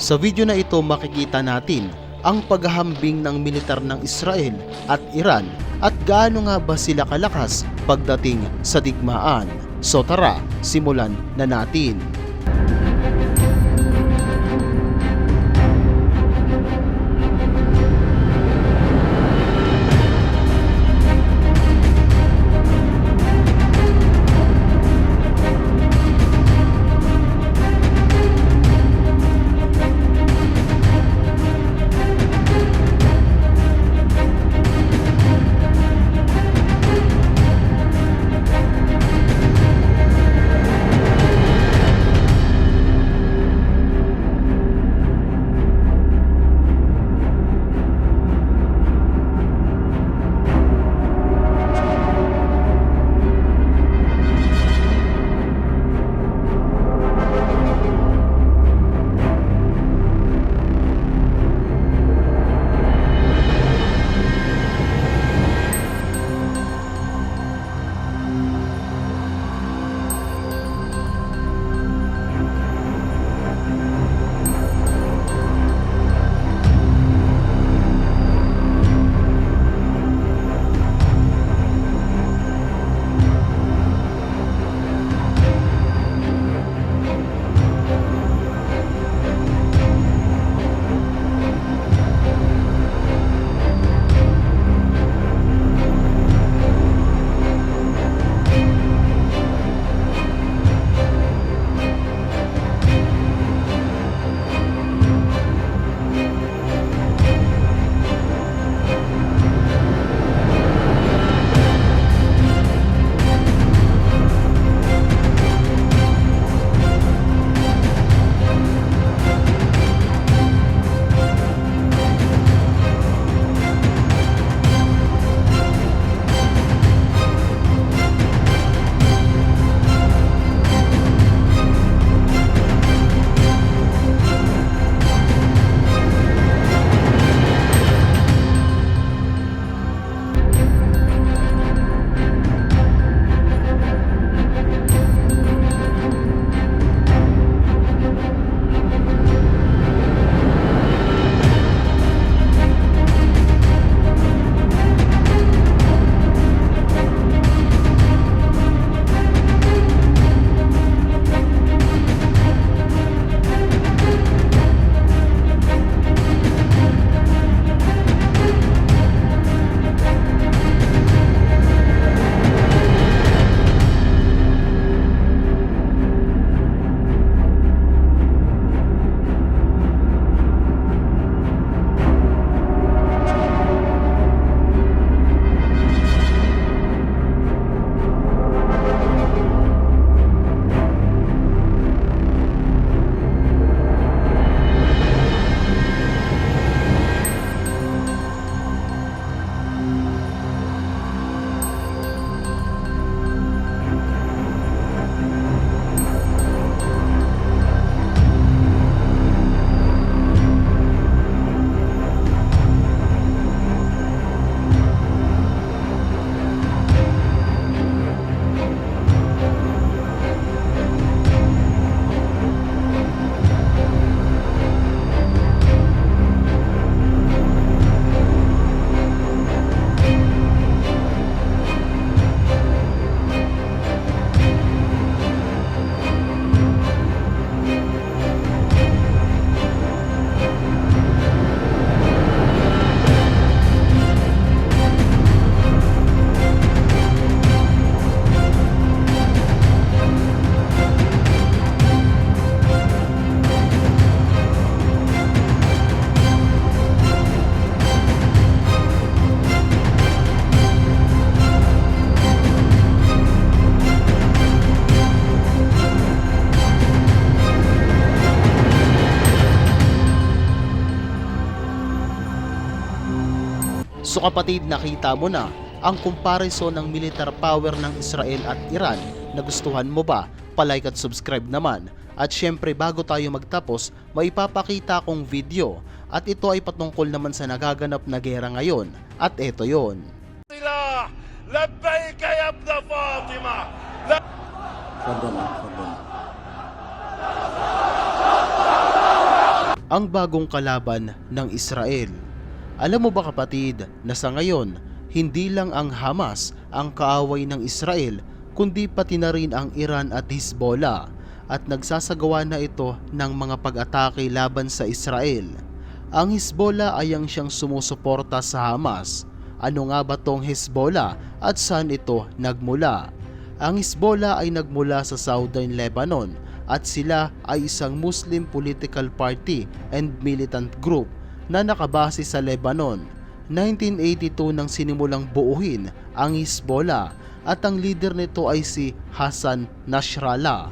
Sa video na ito makikita natin ang paghahambing ng militar ng Israel at Iran at gaano nga ba sila kalakas pagdating sa digmaan. So tara, simulan na natin. So kapatid, nakita mo na ang comparison ng militar power ng Israel at Iran. Nagustuhan mo ba? Palike at subscribe naman. At syempre bago tayo magtapos, may papakita akong video at ito ay patungkol naman sa nagaganap na gera ngayon. At ito yon. Sila! Labbaik ya Ibn Fatima! Ang bagong kalaban ng Israel. Alam mo ba kapatid na sa ngayon, hindi lang ang Hamas ang kaaway ng Israel, kundi pati na rin ang Iran at Hezbollah at nagsasagawa na ito ng mga pag-atake laban sa Israel. Ang Hezbollah ay ang siyang sumusuporta sa Hamas. Ano nga ba tong Hezbollah at saan ito nagmula? Ang Hezbollah ay nagmula sa Southern Lebanon at sila ay isang Muslim political party and militant group na nakabase sa Lebanon. 1982 nang sinimulang buuhin ang Hezbollah at ang leader nito ay si Hassan Nasrallah.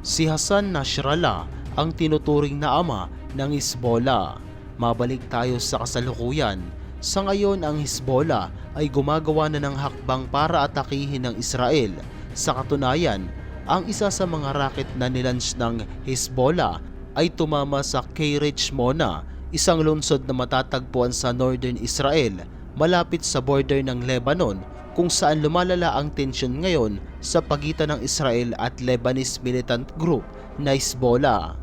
Si Hassan Nasrallah ang tinuturing na ama ng Hezbollah. Mabalik tayo sa kasalukuyan. Sa ngayon ang Hezbollah ay gumagawa na ng hakbang para atakihin ng Israel. Sa katunayan, ang isa sa mga rocket na nilunch ng Hezbollah ay tumama sa Keiretz Mona, isang lungsod na matatagpuan sa northern Israel, malapit sa border ng Lebanon kung saan lumalala ang tensyon ngayon sa pagitan ng Israel at Lebanese militant group na Hezbollah.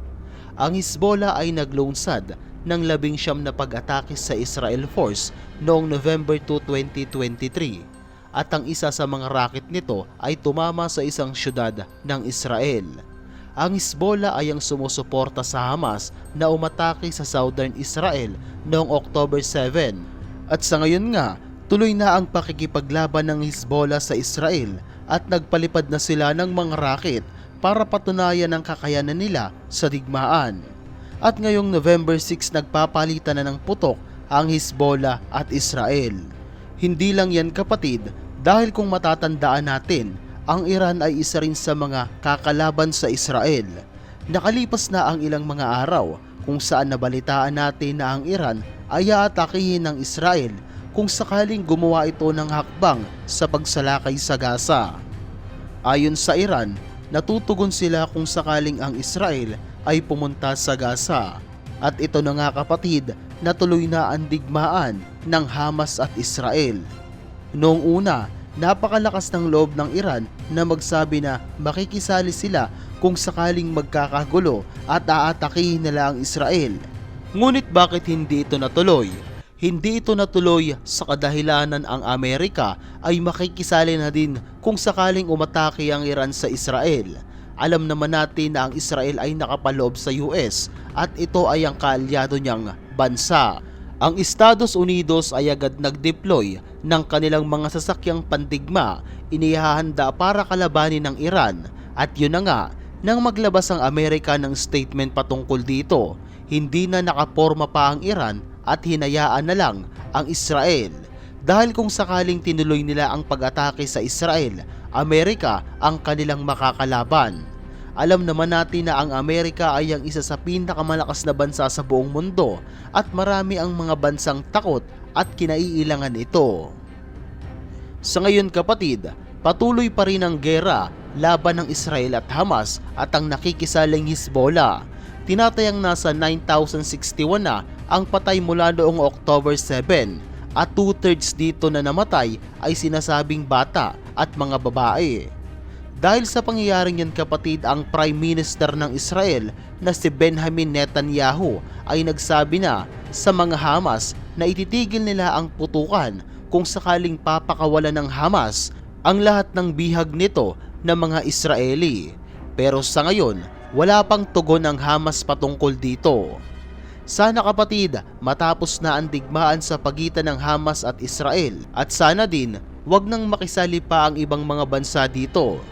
Ang Hezbollah ay naglunsad ng labing siyam na pag-atake sa Israel Force noong November 2, 2023 at ang isa sa mga rocket nito ay tumama sa isang syudad ng Israel. Ang Hezbollah ay ang sumusuporta sa Hamas na umatake sa southern Israel noong October 7 at sa ngayon nga tuloy na ang pakikipaglaban ng Hezbollah sa Israel at nagpalipad na sila ng mga rocket para patunayan ang kakayanan nila sa digmaan. At ngayong November 6 nagpapalitan na ng putok ang Hezbollah at Israel. Hindi lang yan kapatid dahil kung matatandaan natin, ang Iran ay isa rin sa mga kakalaban sa Israel. Nakalipas na ang ilang mga araw kung saan nabalitaan natin na ang Iran ay aatakihin ng Israel kung sakaling gumawa ito ng hakbang sa pagsalakay sa Gaza. Ayon sa Iran, natutugon sila kung sakaling ang Israel ay pumunta sa Gaza. At ito na nga kapatid, natuloy na ang digmaan ng Hamas at Israel. Noong una, napakalakas ng loob ng Iran na magsabi na makikisali sila kung sakaling magkakagulo at aatakihin nila ang Israel. Ngunit bakit hindi ito natuloy? Hindi ito natuloy sa kadahilanan ang Amerika ay makikisali na din kung sakaling umatake ang Iran sa Israel. Alam naman natin na ang Israel ay nakapaloob sa US at ito ay ang kaalyado niyang bansa. Ang Estados Unidos ay agad nag-deploy ng kanilang mga sasakyang pandigma inihahanda para kalabanin ng Iran at yun na nga nang maglabas ang Amerika ng statement patungkol dito hindi na nakaporma pa ang Iran at hinayaan na lang ang Israel dahil kung sakaling tinuloy nila ang pag-atake sa Israel Amerika ang kanilang makakalaban alam naman natin na ang Amerika ay ang isa sa pinakamalakas na bansa sa buong mundo at marami ang mga bansang takot at kinaiilangan ito. Sa ngayon kapatid, patuloy pa rin ang gera laban ng Israel at Hamas at ang nakikisaling Hezbollah. Tinatayang nasa 9,061 na ang patay mula noong October 7 at two-thirds dito na namatay ay sinasabing bata at mga babae. Dahil sa pangyayaring yan kapatid, ang Prime Minister ng Israel na si Benjamin Netanyahu ay nagsabi na sa mga Hamas na ititigil nila ang putukan kung sakaling papakawalan ng Hamas ang lahat ng bihag nito na mga Israeli. Pero sa ngayon, wala pang tugon ng Hamas patungkol dito. Sana kapatid, matapos na ang digmaan sa pagitan ng Hamas at Israel. At sana din wag nang makisali pa ang ibang mga bansa dito